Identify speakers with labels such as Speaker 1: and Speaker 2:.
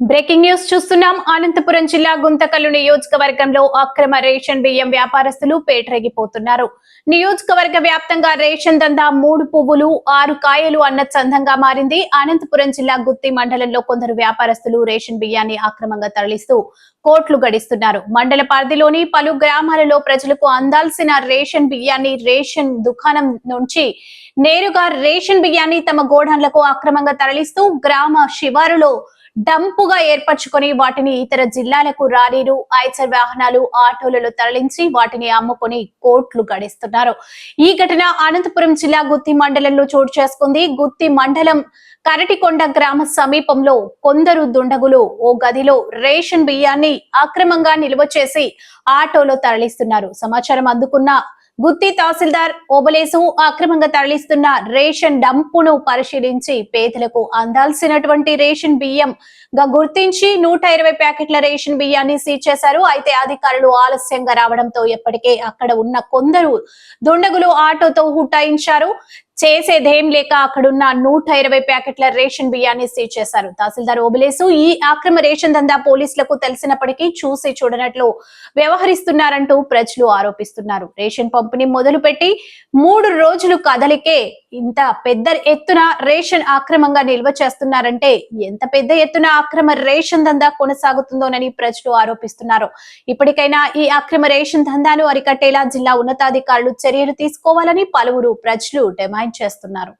Speaker 1: Breaking news చూస్తున్నాం. అనంతపురం జిల్లా గుంతకల్లు నియోజకవర్గంలో అక్రమ రేషన్ బియ్యం వ్యాపారస్తులు పేటరేగిపోతున్నారు. నియోజకవర్గ వ్యాప్తంగా రేషన్ దందా మూడు పువ్వులు ఆరు కాయలు అన్న చందంగా మారింది. అనంతపురం జిల్లా గుత్తి మండలంలో కొందరు వ్యాపారస్తులు రేషన్ బియ్యాన్ని అక్రమంగా తరలిస్తూ కోట్లు గడిస్తున్నారు. మండల పరిధిలోని పలు గ్రామాలలో ప్రజలకు అందాల్సిన రేషన్ బియ్యాన్ని రేషన్ దుకాణం నుంచి నేరుగా రేషన్ బియ్యాన్ని తమ గోడౌన్లకు అక్రమంగా తరలిస్తూ గ్రామ శివారులో గుంపుగా ఏర్పరచుకొని వాటిని ఇతర జిల్లాలకు రారీలు ఐచర్ వాహనాలు ఆటోలలో తరలించి వాటిని అమ్ముకొని కోట్లు గడిస్తున్నారు. ఈ ఘటన అనంతపురం జిల్లా గుత్తి మండలంలో చోటు చేసుకుంది. గుత్తి మండలం కరటికొండ గ్రామ సమీపంలో కొందరు దుండగులు ఓ గదిలో రేషన్ బియ్యాన్ని అక్రమంగా నిల్వ చేసి ఆటోలో తరలిస్తున్నారు. సమాచారం అందుకున్న గుత్తి తహసీల్దార్ ఓబలేసు అక్రమంగా తరలిస్తున్న రేషన్ డంపును పరిశీలించి పేదలకు అందాల్సినటువంటి రేషన్ బియ్యం. గా గుర్తించి నూట ఇరవై ప్యాకెట్ల రేషన్ బియ్యాన్ని సీజ్ చేశారు. అయితే అధికారులు ఆలస్యంగా రావడంతో ఎప్పటికే అక్కడ ఉన్న కొందరు దుండగులు ఆటోతో హుటాయించారు. చేసేదేం లేక అక్కడున్న నూట ఇరవై ప్యాకెట్ల రేషన్ బియ్యాన్ని సీజ్ చేశారు. తహసీల్దార్ ఓబులేసు ఈ అక్రమ రేషన్ దందా పోలీసులకు తెలిసినప్పటికీ చూసి చూడనట్లు వ్యవహరిస్తున్నారంటూ ప్రజలు ఆరోపిస్తున్నారు. రేషన్ పంపిణీ మొదలుపెట్టి మూడు రోజులు కదలికే ఇంత పెద్ద ఎత్తున రేషన్ అక్రమంగా నిల్వ చేస్తున్నారంటే ఎంత పెద్ద ఎత్తున అక్రమ రేషన్ దందా కొనసాగుతుందోనని ప్రజలు ఆరోపిస్తున్నారు. ఇప్పటికైనా ఈ అక్రమ రేషన్ దందాను అరికట్టేలా జిల్లా ఉన్నతాధికారులు చర్యలు తీసుకోవాలని పలువురు ప్రజలు డిమాండ్ చేస్తున్నారు.